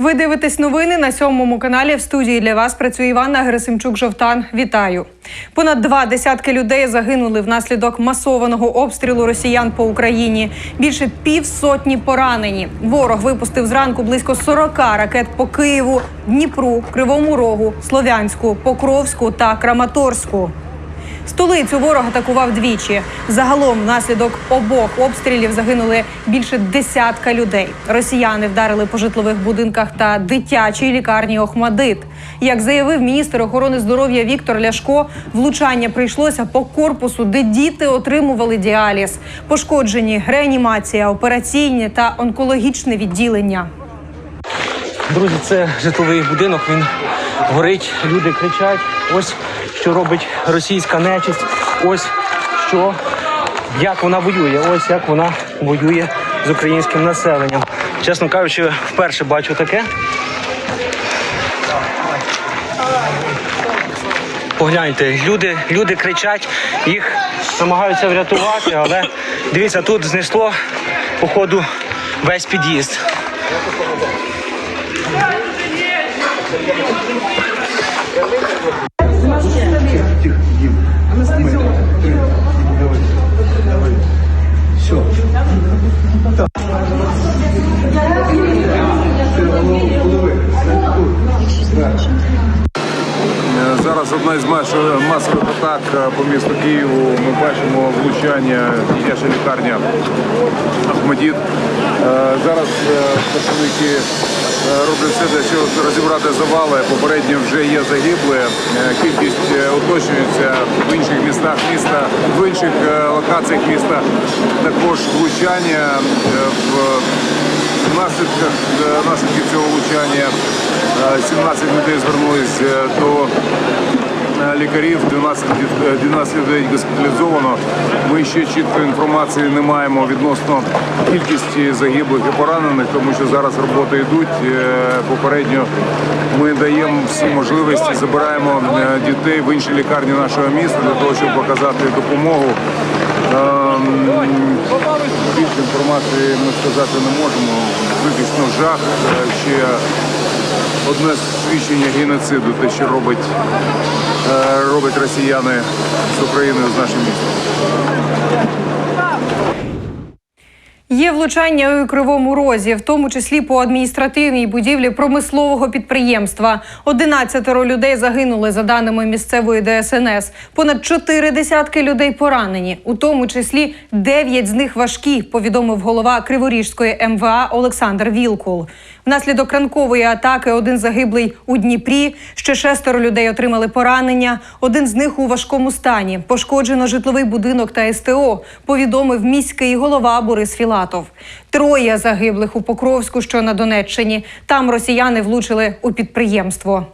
Ви дивитесь новини на сьомому каналі. В студії для вас працює Іванна Герасимчук Жовтан. Вітаю. Понад два десятки людей загинули внаслідок масованого обстрілу росіян по Україні. Більше півсотні поранені. Ворог випустив зранку близько 40 ракет по Києву, Дніпру, Кривому Рогу, Слов'янську, Покровську та Краматорську. Столицю ворог атакував двічі. Загалом внаслідок обох обстрілів загинули більше десятка людей. Росіяни вдарили по житлових будинках та дитячій лікарні Охмадит. Як заявив міністр охорони здоров'я Віктор Ляшко, влучання прийшлося по корпусу, де діти отримували діаліз. Пошкоджені реанімація, операційні та онкологічне відділення. Друзі, це житловий будинок. Він горить, люди кричать. Ось що робить російська нечисть. Ось що як вона воює. Ось як вона воює з українським населенням. Чесно кажучи, вперше бачу таке. Погляньте, люди, люди кричать, їх намагаються врятувати, але дивіться, тут знесло походу весь під'їзд. Одна із масових атак е, по місту Києву. Ми бачимо влучання дитяча лікарня Ахмадіт. Е, Зараз е, працівники е, роблять все для щоб розібрати завали. Попередньо вже є загибли. Е, Кількість е, уточнюється в інших містах міста, в інших е, локаціях міста. Також влучання е, в Внаслідках е, наслідків цього влучання е, 17 людей звернулись е, до е, лікарів, 12, е, 12 людей госпіталізовано. Ми ще чіткої інформації не маємо відносно кількості загиблих і поранених, тому що зараз роботи йдуть. Е, Попередньо ми даємо всі можливості, забираємо е, дітей в інші лікарні нашого міста для того, щоб показати допомогу. Ем, Більше інформації ми сказати не можемо. Виключно жах ще одне свідчення геноциду, те, що робить, е, роблять росіяни з Україною з нашим містом. Є влучання у кривому розі, в тому числі по адміністративній будівлі промислового підприємства. 11 людей загинули за даними місцевої ДСНС. Понад чотири десятки людей поранені, у тому числі 9 з них важкі. Повідомив голова Криворіжської МВА Олександр Вілкул. Внаслідок ранкової атаки один загиблий у Дніпрі. Ще шестеро людей отримали поранення. Один з них у важкому стані. Пошкоджено житловий будинок та СТО. Повідомив міський голова Борис Філатов. Троє загиблих у Покровську, що на Донеччині. Там росіяни влучили у підприємство.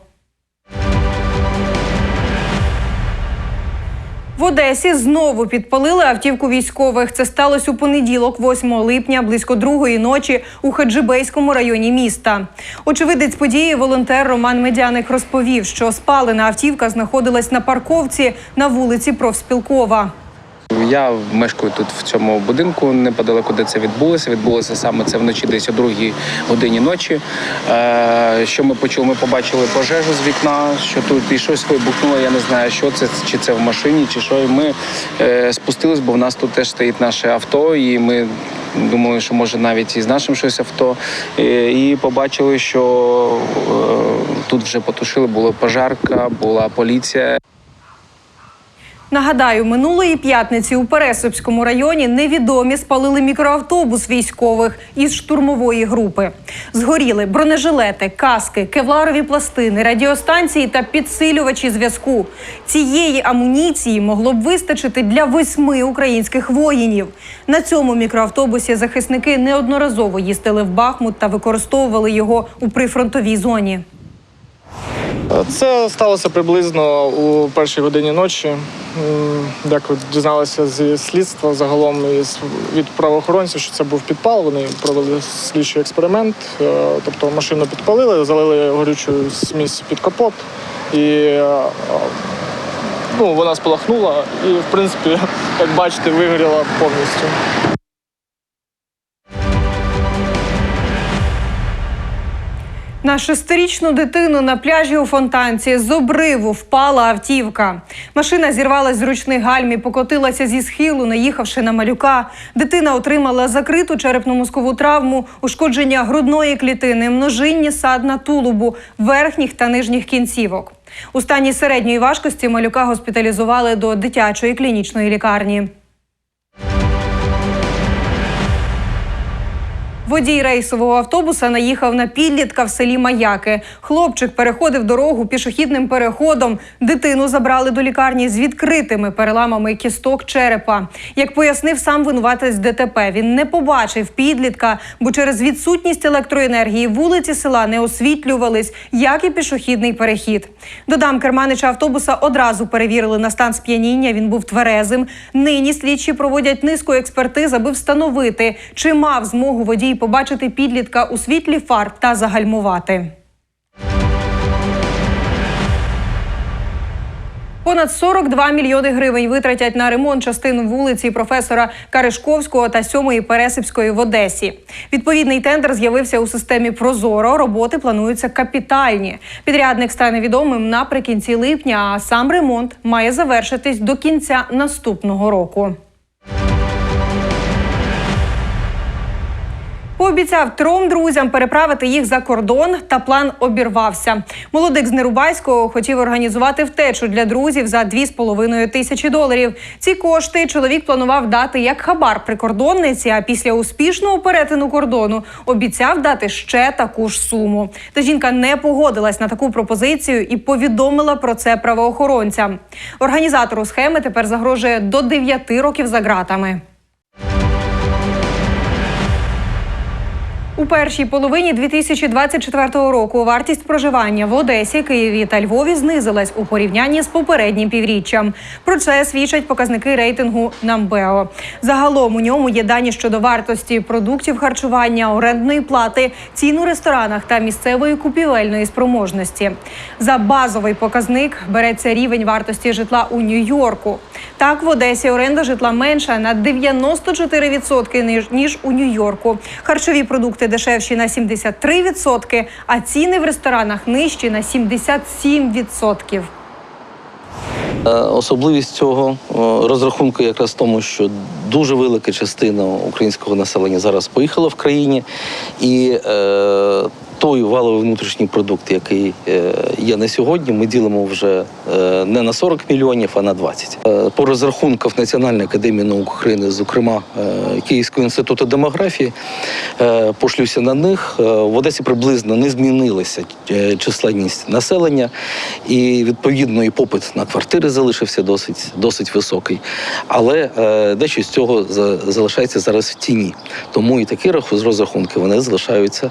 В Одесі знову підпалили автівку військових. Це сталося у понеділок, 8 липня, близько другої ночі у Хаджибейському районі міста. Очевидець події, волонтер Роман Медяник розповів, що спалена автівка знаходилась на парковці на вулиці Профспілкова. Я мешкаю тут в цьому будинку неподалеку, де це відбулося. Відбулося саме це вночі, десь о другій годині ночі. Е, що ми почули? Ми побачили пожежу з вікна, що тут і щось вибухнуло. Я не знаю, що це, чи це в машині, чи що. І ми е, спустились, бо в нас тут теж стоїть наше авто, і ми. Думали, що може навіть і з нашим щось авто, Е, і побачили, що тут вже потушили, була пожарка, була поліція. Нагадаю, минулої п'ятниці у Пересипському районі невідомі спалили мікроавтобус військових із штурмової групи. Згоріли бронежилети, каски, кевларові пластини, радіостанції та підсилювачі зв'язку. Цієї амуніції могло б вистачити для восьми українських воїнів. На цьому мікроавтобусі захисники неодноразово їздили в Бахмут та використовували його у прифронтовій зоні. Це сталося приблизно у першій годині ночі. Як дізналися з слідства загалом від правоохоронців, що це був підпал. Вони провели слідчий експеримент, Е, тобто машину підпалили, залили горючу смісь під капот, і е, ну, вона спалахнула, і в принципі, як бачите, вигоріла повністю. На шестирічну дитину на пляжі у Фонтанці з обриву впала автівка. Машина зірвалась з ручних гальм і покотилася зі схилу, наїхавши на малюка. Дитина отримала закриту черепно-мозкову травму, ушкодження грудної клітини, множинні садна тулубу, верхніх та нижніх кінцівок. У стані середньої важкості малюка госпіталізували до дитячої клінічної лікарні. Водій рейсового автобуса наїхав на підлітка в селі Маяки. Хлопчик переходив дорогу пішохідним переходом. Дитину забрали до лікарні з відкритими переламами кісток черепа. Як пояснив сам винуватець ДТП, він не побачив підлітка, бо через відсутність електроенергії вулиці села не освітлювались, як і пішохідний перехід. Додам, керманича автобуса одразу перевірили на стан сп'яніння. Він був тверезим. Нині слідчі проводять низку експертиз, аби встановити, чи мав змогу водій побачити підлітка у світлі фар та загальмувати. Понад 42 мільйони гривень витратять на ремонт частин вулиці професора Каришковського та 7-ї Пересипської в Одесі. Відповідний тендер з'явився у системі Прозоро. Роботи плануються капітальні. Підрядник стане відомим наприкінці липня, а сам ремонт має завершитись до кінця наступного року. Пообіцяв трьом друзям переправити їх за кордон, та план обірвався. Молодик з Нерубайського хотів організувати втечу для друзів за 2,5 тисячі доларів. Ці кошти чоловік планував дати як хабар прикордонниці, а після успішного перетину кордону обіцяв дати ще таку ж суму. Та жінка не погодилась на таку пропозицію і повідомила про це правоохоронцям. Організатору схеми тепер загрожує до 9 років за ґратами. У першій половині 2024 року вартість проживання в Одесі, Києві та Львові знизилась у порівнянні з попереднім півріччям. Про це свідчать показники рейтингу Намбео. Загалом у ньому є дані щодо вартості продуктів харчування, орендної плати, цін у ресторанах та місцевої купівельної спроможності. За базовий показник береться рівень вартості житла у Нью-Йорку. Так, в Одесі оренда житла менша на 94% ніж, у Нью-Йорку. Харчові продукти дешевші на 73%, а ціни в ресторанах нижчі на 77%. Е, Особливість цього е, розрахунку якраз в тому, що дуже велика частина українського населення зараз поїхала в країні, і е, той валовий внутрішній продукт, який е, є на сьогодні, ми ділимо вже е, не на 40 мільйонів, а на 20. Е, по розрахунках Національної академії наук України, зокрема Київського інституту демографії, пошлюся на них. в Одесі приблизно не змінилася численність населення, і відповідно і попит на квартири залишився досить, досить високий. Але дещо з цього за- залишається зараз в тіні. Тому і такі розрахунки вони залишаються